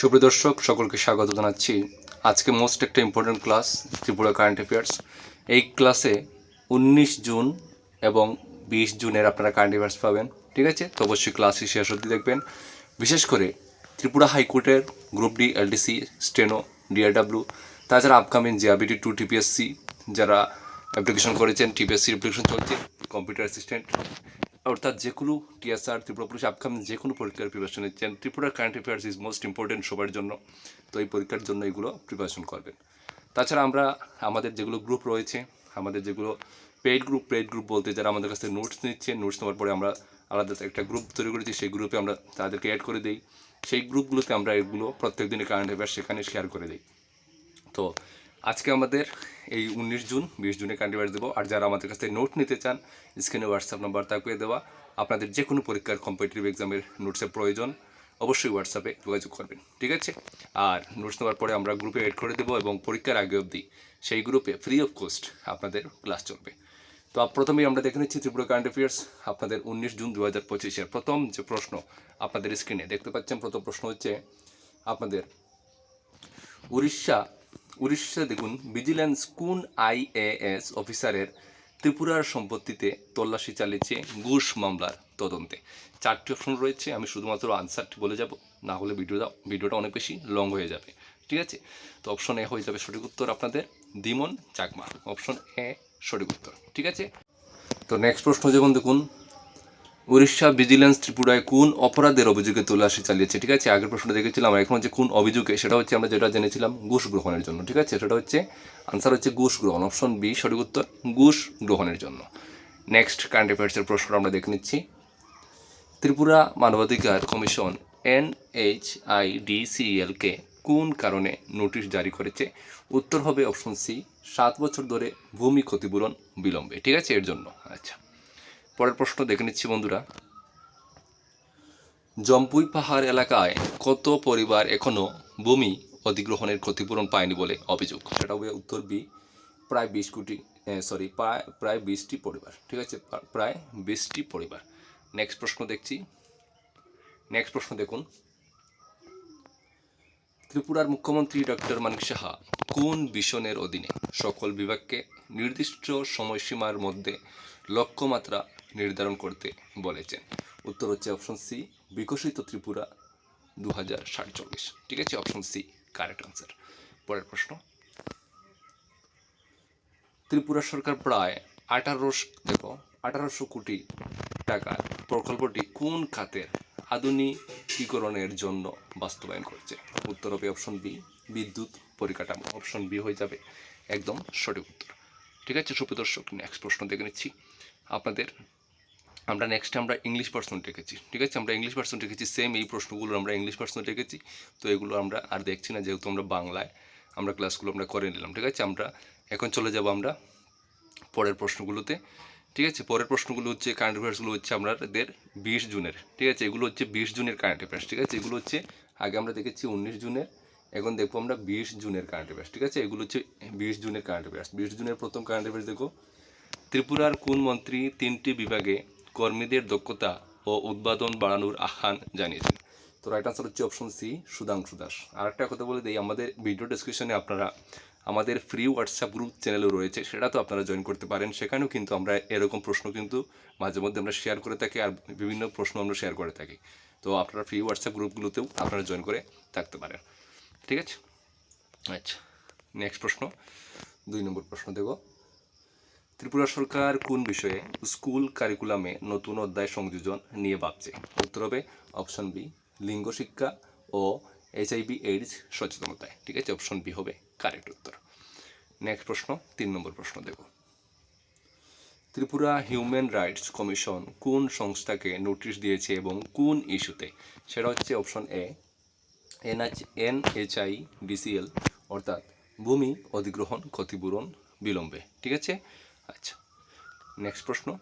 সুপ্রিয় দর্শক, সকলকে স্বাগত জানাচ্ছি। আজকে মোস্ট একটা important class Tripura current affairs এই ক্লাসে উনিশ জুন এবং বিশ জুনের আপনারা কারেন্ট অ্যাফেয়ার্স পাবেন, ঠিক আছে? তো অবশ্যই ক্লাসটি শেষ অবধি দেখবেন। বিশেষ করে ত্রিপুরা হাইকোর্টের group D LDC steno DRW তাছাড়া আপকামিং জিআরবিটি টু টিপিএসসি যারা অ্যাপ্লিকেশন করেছেন টিপিএসসি অ্যাপ্লিকেশন চলছে কম্পিউটার অ্যাসিস্ট্যান্ট অর্থাৎ যে কোনো টিএসআর, ত্রিপুরা পুলিশ আপকামিং যে কোনো পরীক্ষার প্রিপারেশন নিচ্ছেন। Tripura current affairs is most important সবার জন্য। তো এই পরীক্ষার জন্য এগুলো প্রিপারেশন করবেন। তাছাড়া আমরা আমাদের যেগুলো গ্রুপ রয়েছে, আমাদের যেগুলো পেইড গ্রুপ পেইড গ্রুপ বলতে যারা আমাদের কাছে নোটস নিচ্ছে নোটস নেওয়ার পরে আমরা আলাদা একটা গ্রুপ তৈরি করেছি, সেই গ্রুপে আমরা তাদেরকে অ্যাড করে দিই। সেই গ্রুপগুলোতে আমরা এগুলো প্রত্যেক দিনে কারেন্ট অ্যাফেয়ার্স সেখানে শেয়ার করে দিই। তো আজকে আমাদের এই উনিশ জুন, বিশ জুনে কান্ডিভার্স দেবো। আর যারা আমাদের কাছ থেকে নোট নিতে চান স্ক্রিনে হোয়াটসঅ্যাপ নাম্বার থাকবে দেওয়া। আপনাদের যে কোনো পরীক্ষার কম্পিটিটিভ এক্সামের নোটসের প্রয়োজন, অবশ্যই হোয়াটসঅ্যাপে যোগাযোগ করবেন, ঠিক আছে? আর নোটস নেওয়ার পরে আমরা গ্রুপে এড করে দেবো এবং পরীক্ষার আগে অবধি সেই গ্রুপে ফ্রি অফ কস্ট আপনাদের ক্লাস চলবে। তো প্রথমেই আমরা দেখে নিচ্ছি ত্রিপুরা কারেন্ট অ্যাফেয়ার্স আপনাদের উনিশ জুন দু হাজার পঁচিশের প্রথম যে প্রশ্ন আপনাদের স্ক্রিনে দেখতে পাচ্ছেন। প্রথম প্রশ্ন হচ্ছে, আপনাদের উড়িষ্যা উড়িষ্যা দেখুন ভিজিল্যান্স কোন আইএএস অফিসারের ত্রিপুরার সম্পত্তিতে তল্লাশি চালিয়েছে ঘুষ মামলার তদন্তে? চারটি অপশন রয়েছে, আমি শুধুমাত্র আনসারটি বলে যাব, না হলে ভিডিওটা ভিডিওটা অনেক বেশি লং হয়ে যাবে, ঠিক আছে? তো অপশন এ হয়ে যাবে সঠিক উত্তর আপনাদের দিমন চাকমা অপশন এ সঠিক উত্তর, ঠিক আছে? তো নেক্সট প্রশ্ন যেমন দেখুন উড়িষ্যা ভিজিলেন্স ত্রিপুরায় কোন অপরাধের অভিযোগে তল্লাশি চালিয়েছে, ঠিক আছে? আগের প্রশ্ন দেখেছিলাম এখন হচ্ছে কোন অভিযোগে? সেটা হচ্ছে আমরা যেটা জেনেছিলাম, ঘুষ গ্রহণের জন্য, ঠিক আছে? সেটা হচ্ছে আনসার হচ্ছে ঘুষ গ্রহণ অপশন বি সঠিক উত্তর, ঘুষ গ্রহণের জন্য। নেক্সট কারেন্ট অ্যাফেয়ার্সের প্রশ্ন আমরা দেখে নিচ্ছি। ত্রিপুরা মানবাধিকার কমিশন এন এইচ আই এনএইচআইডিসিএলকে কোন কারণে নোটিশ জারি করেছে? উত্তর হবে অপশন সি সাত বছর ধরে ভূমি ক্ষতিপূরণ বিলম্বে, ঠিক আছে? এর জন্য আচ্ছা। পরের প্রশ্ন দেখে নিচ্ছি বন্ধুরা। জম্পুই পাহাড় এলাকায় কত পরিবার এখনও ভূমি অধিগ্রহণের ক্ষতিপূরণ পায়নি বলে অভিযোগ? সেটা হবে উত্তর বি, প্রায় বিশ কোটি সরি প্রায় প্রায় বিশটি পরিবার, ঠিক আছে? প্রায় বিশটি পরিবার। নেক্সট প্রশ্ন দেখছি। নেক্সট প্রশ্ন দেখুন। ত্রিপুরার মুখ্যমন্ত্রী ডক্টর মানিক সাহা কোন মিশনের অধীনে সকল বিভাগকে নির্দিষ্ট সময়সীমার মধ্যে লক্ষ্যমাত্রা নির্ধারণ করতে বলেছেন। উত্তর হচ্ছে অপশন সি বিকশিত ত্রিপুরা দু হাজার সাতচল্লিশ ঠিক আছে অপশন সি কারেক্ট আনসার পরের প্রশ্ন। ত্রিপুরা সরকার প্রায় আঠারোশো, দেখো, আঠারোশো কোটি টাকার প্রকল্পটি কোন খাতের আধুনিকীকরণের জন্য বাস্তবায়ন করছে? উত্তর হবে অপশন বি বিদ্যুৎ পরিকাঠামো। অপশন বি হয়ে যাবে একদম সঠিক উত্তর। ঠিক আছে? সুপ্রিয় দর্শক নেক্সট প্রশ্ন দেখে নিচ্ছি আপনাদের। আমরা নেক্সট আমরা ইংলিশ পার্সন রেখেছি ঠিক আছে? আমরা ইংলিশ পার্সন রেখেছি সেম এই প্রশ্নগুলো আমরা ইংলিশ পার্সন রেখেছি তো এগুলো আমরা আর দেখছি না, যেহেতু আমরা বাংলায়, আমরা ক্লাসগুলো আমরা করে নিলাম, ঠিক আছে? আমরা এখন চলে যাব আমরা পরের প্রশ্নগুলোতে, ঠিক আছে? পরের প্রশ্নগুলো হচ্ছে কারেন্ট অ্যাফেয়ার্সগুলো হচ্ছে আমাদের বিশ জুনের, ঠিক আছে? এগুলো হচ্ছে বিশ জুনের কারেন্ট অ্যাফেয়ার্স ঠিক আছে? এগুলো হচ্ছে, আগে আমরা দেখেছি উনিশ জুনের এখন দেখব আমরা বিশ জুনের কারেন্ট অ্যাফেয়ার্স ঠিক আছে? এগুলো হচ্ছে বিশ জুনের কারেন্ট অ্যাফেয়ার্স বিশ জুনের প্রথম কারেন্ট অ্যাফেয়ার্স দেখো। ত্রিপুরার কোন মন্ত্রী তিনটি বিভাগে কর্মীদের দক্ষতা ও উৎপাদন বাড়ানোর আহ্বান জানিয়েছেন? তো রাইট আনসার হচ্ছে অপশন সি সুধাংশু দাস। আরেকটা কথা বলে দিই, আমাদের ভিডিও ডিসক্রিপশনে আপনারা আমাদের ফ্রি হোয়াটসঅ্যাপ গ্রুপ চ্যানেলও রয়েছে, সেটা তো আপনারা জয়েন করতে পারেন। সেখানেও কিন্তু আমরা এরকম প্রশ্ন কিন্তু মাঝে মধ্যে আমরা শেয়ার করে থাকি আর বিভিন্ন প্রশ্ন আমরা শেয়ার করে থাকি। তো আপনারা ফ্রি হোয়াটসঅ্যাপ গ্রুপগুলোতেও আপনারা জয়েন করে থাকতে পারেন। ঠিক আছে? আচ্ছা নেক্সট প্রশ্ন। দুই নম্বর প্রশ্ন দেখো। ত্রিপুরা সরকার কোন বিষয়ে স্কুল কারিকুলামে নতুন অধ্যায় সংযোজন নিয়ে ভাবছে? উত্তর হবে অপশন বি লিঙ্গ শিক্ষা ও এইচআইভি এইডস সচেতনতায়। ঠিক আছে? অপশন বি হবে কারেক্ট উত্তর। নেক্সট প্রশ্ন, তিন নম্বর প্রশ্ন দেখো। ত্রিপুরা হিউম্যান রাইটস কমিশন কোন সংস্থাকে নোটিশ দিয়েছে এবং কোন ইস্যুতে সেটা হচ্ছে option A NH NHAI DCL অর্থাৎ ভূমি অধিগ্রহণ ক্ষতিপূরণ বিলম্বে। ঠিক আছে? আচ্ছা নেক্সট প্রশ্ন।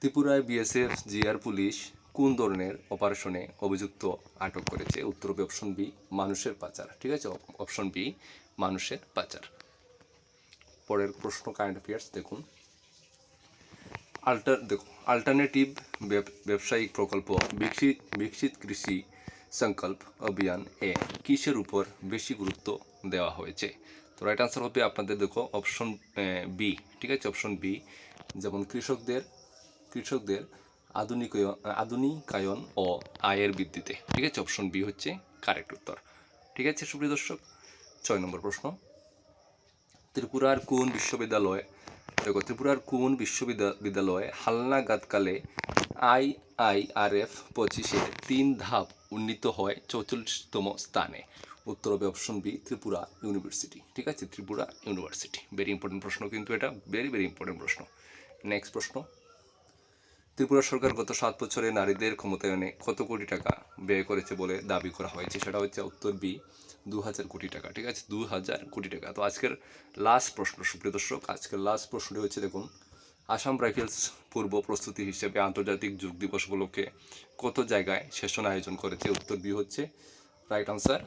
ত্রিপুরায় বিএসএফ, জিআর পুলিশ কোন ধরনের অপারেশনে অভিযুক্ত আটক করেছে? উত্তর হবে অপশন বি মানুষের পাচার। ঠিক আছে? অপশন বি মানুষের পাচার। পরের প্রশ্ন কারেন্ট অ্যাফেয়ার্স দেখুন। আল্টার দেখো আল্টারনেটিভ ব্যবসায়িক প্রকল্প বিকশিত বিকশিত কৃষি সংকল্প অভিযান এ কিসের উপর বেশি গুরুত্ব দেওয়া হয়েছে তো রাইট আনসার হবে আপনাদের দেখো অপশন বি ঠিক আছে? অপশন বি যেমন কৃষকদের কৃষকদের আধুনিকায়ন আধুনিকায়ন ও আয়ের বৃদ্ধিতে, ঠিক আছে? অপশন বি হচ্ছে কারেক্ট উত্তর। ঠিক আছে সুপ্রিয় দর্শক? ছয় নম্বর প্রশ্ন। ত্রিপুরার কোন বিশ্ববিদ্যালয় দেখো, ত্রিপুরার কোন বিশ্ববিদ্যালয়ে হালনাগাদকালে আই আই আর এফ পঁচিশে তিন ধাপ উন্নীত হয় চৌচল্লিশতম স্থানে। উত্তর হবে অপশন বি ত্রিপুরা ইউনিভার্সিটি। ঠিক আছে? ত্রিপুরা ইউনিভার্সিটি। ভেরি ইম্পর্টেন্ট প্রশ্ন কিন্তু এটা। ভেরি ভেরি ইম্পর্টেন্ট প্রশ্ন। নেক্সট প্রশ্ন। ত্রিপুরা সরকার গত সাত বছরে নারীদের ক্ষমতায়নে কত কোটি টাকা ব্যয় করেছে বলে দাবি করা হয়েছে? সেটা হচ্ছে উত্তর বি দু হাজার কোটি টাকা, ঠিক আছে? দু হাজার কোটি টাকা। তো আজকের লাস্ট প্রশ্ন, সুপ্রিয় দর্শক, আজকের লাস্ট প্রশ্নটি হচ্ছে, দেখুন, আসাম রাইফেলস পূর্ব প্রস্তুতি হিসেবে আন্তর্জাতিক যোগ দিবস উপলক্ষে কত জায়গায় সেশন আয়োজন করেছে? উত্তর বি হচ্ছে রাইট আনসার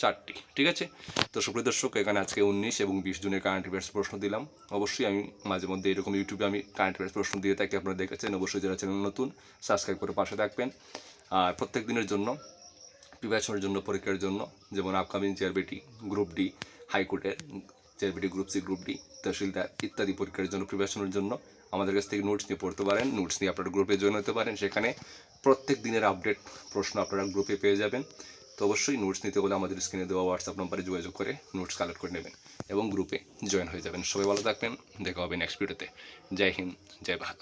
চারটি, ঠিক আছে? তো সুপ্রিয় দর্শক, এখানে আজকে উনিশ এবং বিশ জুনের কারেন্ট অ্যাফেয়ার্স প্রশ্ন দিলাম। অবশ্যই আমি মাঝে মধ্যে এরকম ইউটিউবে আমি কারেন্ট অ্যাফেয়ার্স প্রশ্ন দিয়ে থাকি, আপনারা দেখেছেন। অবশ্যই যারা চ্যানেল নতুন সাবস্ক্রাইব করে পাশে থাকবেন। আর প্রত্যেক দিনের জন্য প্রিপারেশনের জন্য, পরীক্ষার জন্য, যেমন আপকামিং জিআরবিটি গ্রুপ ডি হাইকোর্টের GRBT group C group D tehsildar ইত্যাদি পরীক্ষার জন্য প্রিপারেশনের জন্য আমাদের কাছ থেকে নোটস নিয়ে পড়তে পারেন। নোটস নিয়ে আপনারা গ্রুপে জয়েন হতে পারেন। সেখানে প্রত্যেক দিনের আপডেট প্রশ্ন আপনারা গ্রুপে পেয়ে যাবেন। তো অবশ্যই নোটস নিতে হলে আমাদের স্ক্রিনে দেওয়া হোয়াটসঅ্যাপ নম্বরে যোগাযোগ করে নোটস কালেক্ট করে নেবেন এবং গ্রুপে জয়েন হয়ে যাবেন। সবাই ভালো থাকবেন। দেখা হবে নেক্সট ভিডিওতে জয় হিন্দ, জয় ভারত।